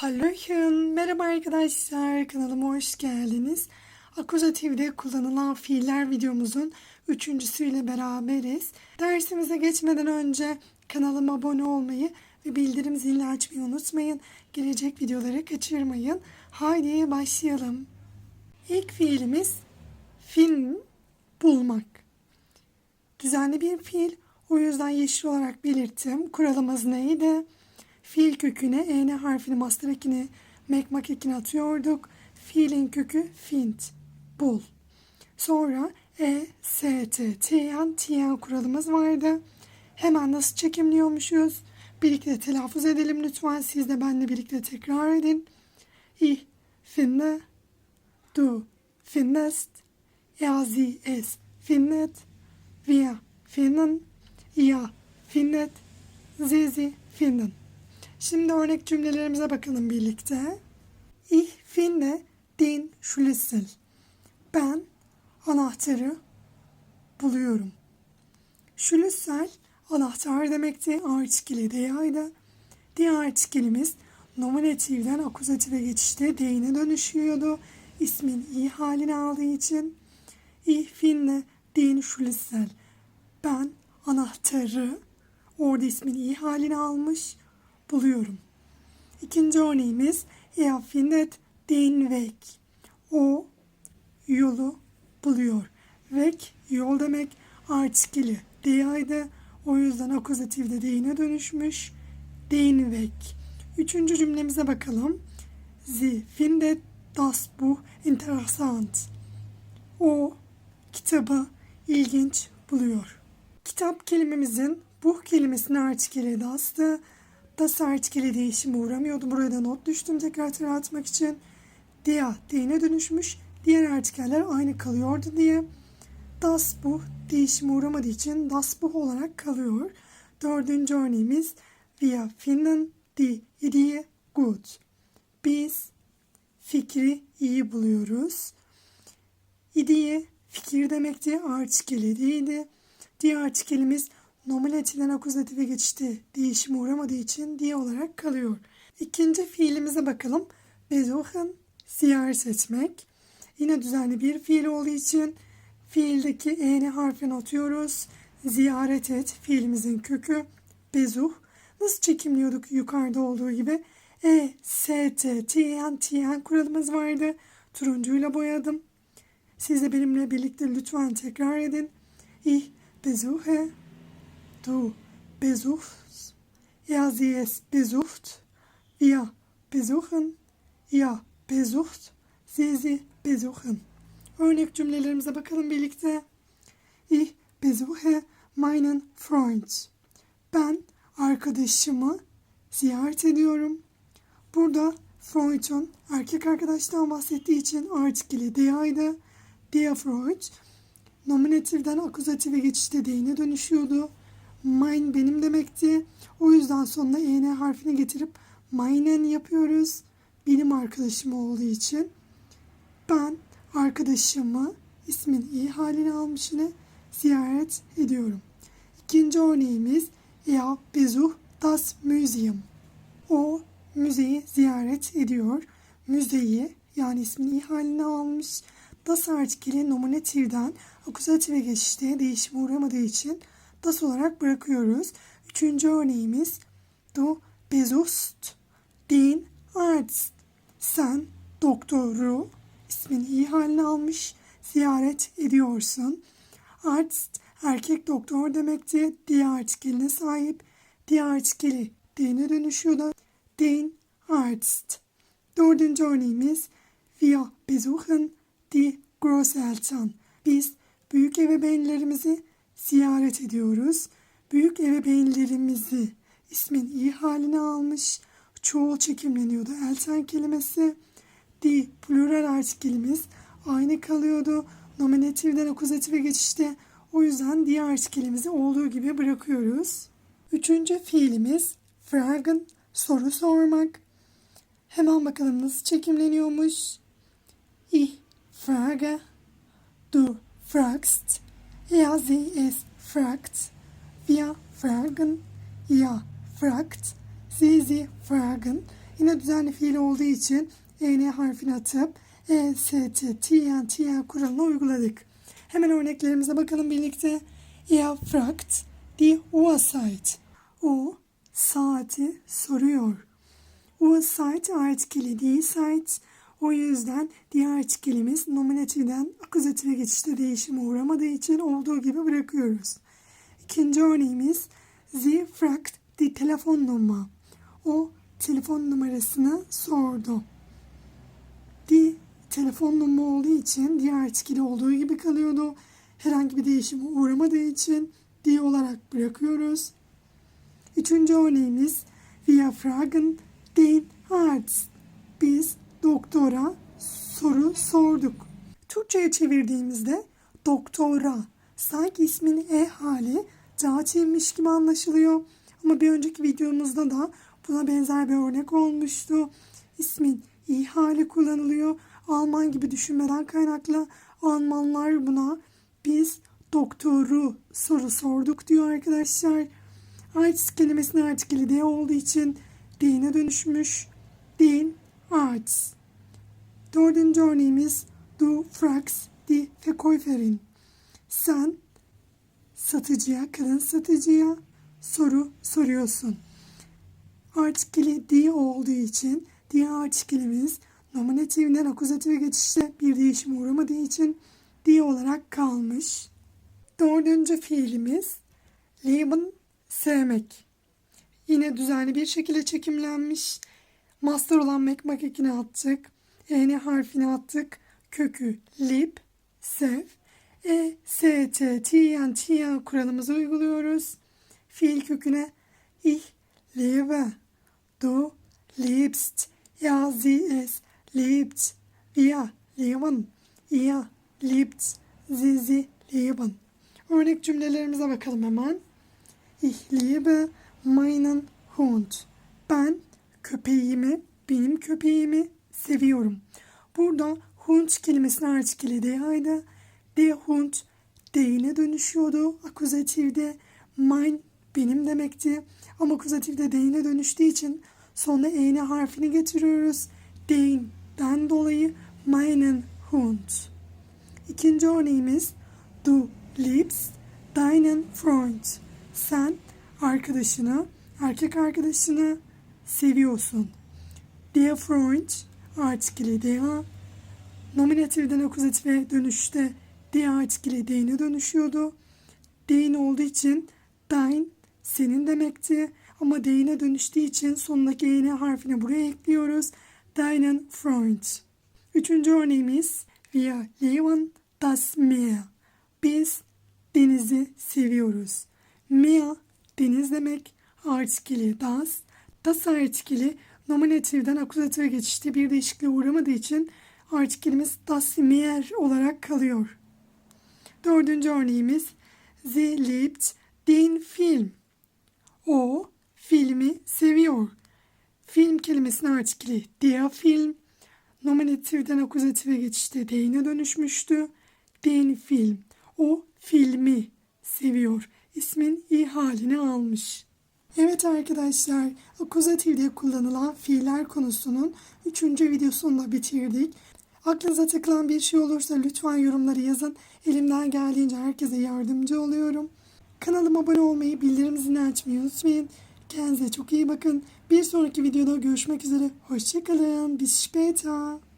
Hallöchen, merhaba arkadaşlar, kanalıma hoş geldiniz. Akuzatif'de kullanılan fiiller videomuzun üçüncüsüyle beraberiz. Dersimize geçmeden önce kanalıma abone olmayı ve bildirim zilini açmayı unutmayın. Gelecek videoları kaçırmayın. Haydi başlayalım. İlk fiilimiz fin bulmak. Düzenli bir fiil, o yüzden yeşil olarak belirttim. Kuralımız neydi? Fiil köküne en harfini master ekini mekmak ekini atıyorduk. Fiilin kökü fint, bul. Sonra e, s, t, tn, tn kuralımız vardı. Hemen nasıl çekimliyormuşuz? Birlikte telaffuz edelim lütfen. Siz de benimle birlikte tekrar edin. Ich finde, du findest, er, sie, es findet, wir finden, ihr findet, sie, sie finden. Şimdi örnek cümlelerimize bakalım birlikte. Ich finde den Schlüssel. Ben anahtarı buluyorum. Schlüssel anahtar demekti. Artikeli deyaydı. Diğer artikelimiz nominatifden akuzatife geçişte deyine dönüşüyordu. İsmin i halini aldığı için. Ich finde den Schlüssel. Ben anahtarı orada ismin i halini almış buluyorum. İkinci örneğimiz Er findet den Weg. O yolu buluyor. Weg yol demek artikeli deyaydı. O yüzden akuzatifde deyine dönüşmüş. Den Weg. Üçüncü cümlemize bakalım. Sie findet das Buch interessant. O kitabı ilginç buluyor. Kitap kelimemizin bu kelimesinin artikeli dastı. Das artikeli değişime uğramıyordu. Buraya da not düştüm tekrar hatırlatmak için. Dia deyine dönüşmüş. Diğer artikeller aynı kalıyordu diye. Das bu değişime uğramadığı için das bu olarak kalıyor. Dördüncü örneğimiz Wir finden die Idee gut. Biz fikri iyi buluyoruz. İdiye fikir demekti. Artikeli değildi. Diğer artikelimiz nominatiften akuzatife geçişte değişime uğramadığı için diye olarak kalıyor. İkinci fiilimize bakalım. Besuchen, ziyaret etmek. Yine düzenli bir fiil olduğu için fiildeki e'ni harfini atıyoruz. Ziyaret et fiilimizin kökü. Bezuh. Nasıl çekimliyorduk yukarıda olduğu gibi? E, S, T, T, N, T, N kuralımız vardı. Turuncuyla boyadım. Siz de benimle birlikte lütfen tekrar edin. Ich besuche Du besuchst, er sie es besucht, wir besuchen, ihr besucht, sie sie besuchen. Örnek cümlelerimize bakalım birlikte. Ich besuche meinen Freund. Ben arkadaşımı ziyaret ediyorum. Burada Freud'un erkek arkadaştan bahsettiği için artikeli deyaydı. Der Freud nominatifden akuzatife geçişte deyine dönüşüyordu. Mine benim demekti. O yüzden sonuna en harfini getirip meinen yapıyoruz. Benim arkadaşım olduğu için. Ben arkadaşımı ismin iyi halini almış yine ziyaret ediyorum. İkinci örneğimiz Er besucht das Museum. O müzeyi ziyaret ediyor. Müzeyi yani ismin iyi halini almış. Das artikeli nominatifden akuzatife geçişte değişim uğramadığı için das olarak bırakıyoruz. Üçüncü örneğimiz Du besuchst den Arzt. Sen doktoru ismin iyi haline almış ziyaret ediyorsun. Arzt erkek doktor demekti. Diğer artikeline sahip. Diğer artikeli den'e dönüşüyordu. Den Arzt. Dördüncü örneğimiz Wir besuchen die Großeltern. Biz büyük ebeveynlerimizi ziyaret ediyoruz. Büyük ebeveynlerimizi ismin iyi haline almış. Çoğul çekimleniyordu. Elten kelimesi. Di plural artikelimiz aynı kalıyordu. Nominatifden akuzatife geçişte o yüzden diğer artikelimizi olduğu gibi bırakıyoruz. Üçüncü fiilimiz fragen, soru sormak. Hemen bakalım nasıl çekimleniyormuş. Ich frage, du fragst, er sie es fragt, wir fragen, ihr fragt, sie sie fragen. Yine düzenli fiil olduğu için en harfini atıp e, s, t, tn, tn kuralını uyguladık. Hemen örneklerimize bakalım birlikte. Er fragt die Uhrzeit. O saati soruyor. Uhrzeit artikeli die Zeit. O yüzden diğer artikelimiz nominatifden akuzatife geçişte değişime uğramadığı için olduğu gibi bırakıyoruz. İkinci örneğimiz Sie fragt die Telefonnummer. O telefon numarasını sordu. Die telefon numara olduğu için diğer artikeli olduğu gibi kalıyordu. Herhangi bir değişime uğramadığı için die olarak bırakıyoruz. Üçüncü örneğimiz Wir fragen den Arzt. Biz doktora soru sorduk. Türkçe'ye çevirdiğimizde doktora sanki ismin e hali cağçıymış gibi anlaşılıyor. Ama bir önceki videomuzda da buna benzer bir örnek olmuştu. İsmin i hali kullanılıyor. Alman gibi düşünmeden kaynaklı Almanlar buna biz doktoru soru sorduk diyor arkadaşlar. Arts kelimesinin artikeli D olduğu için D'ine dönüşmüş. Den Arts. Dördüncü örneğimiz Du fragst die Verkäuferin. Sen satıcıya, kadın satıcıya soru soruyorsun. Artikeli di olduğu için diğer artikelimiz nominatifden akuzatife geçişte bir değişim uğramadığı için di olarak kalmış. Dördüncü fiilimiz lieben sevmek. Yine düzenli bir şekilde çekimlenmiş. Master olan mekmak ekini attık. E'ni harfini attık. Kökü lib, sev. E, S, T, T, N, T, N kuralımızı uyguluyoruz. Fiil köküne ich liebe, du liebst, ja, sie, es liebt, wir lieben, ihr liebt, sie, sie lieben. Örnek cümlelerimize bakalım hemen. Ich liebe meinen Hund. Ben köpeğimi, benim köpeğimi seviyorum. Burada Hund kelimesinin artikeli D'ydi. Der Hund D'ine dönüşüyordu. Akuzatifde mein benim demekti. Ama akuzatifde D'ine dönüştüğü için sonra E'ne harfini getiriyoruz. D'den dolayı meinen Hund. İkinci örneğimiz Du liebst deinen Freund. Sen arkadaşını, erkek arkadaşını seviyorsun. Der Freund artikeli der. Nominatifden akuzatife dönüşte der artikeli deine dönüşüyordu. Dein olduğu için dein senin demekti. Ama deine dönüştüğü için sonundaki en harfini buraya ekliyoruz. Deinen Freund. Üçüncü örneğimiz Wir lieben das Meer. Biz denizi seviyoruz. Meer deniz demek. Artikeli das. Das artikeli nominatifden akuzatife geçişte bir değişikliğe uğramadığı için artikelimiz das olarak kalıyor. Dördüncü örneğimiz Sie liebt den Film. O filmi seviyor. Film kelimesinin artikeli der Film. Nominatifden akuzatife geçişte D'ine dönüşmüştü. Den Film. O filmi seviyor. İsmin i halini almış. Evet arkadaşlar, akuzatifde kullanılan fiiller konusunun 3. videosunu da bitirdik. Aklınıza takılan bir şey olursa lütfen yorumları yazın. Elimden geldiğince herkese yardımcı oluyorum. Kanalıma abone olmayı, bildirim zilini açmayı unutmayın. Kendinize çok iyi bakın. Bir sonraki videoda görüşmek üzere. Hoşçakalın. Bis später.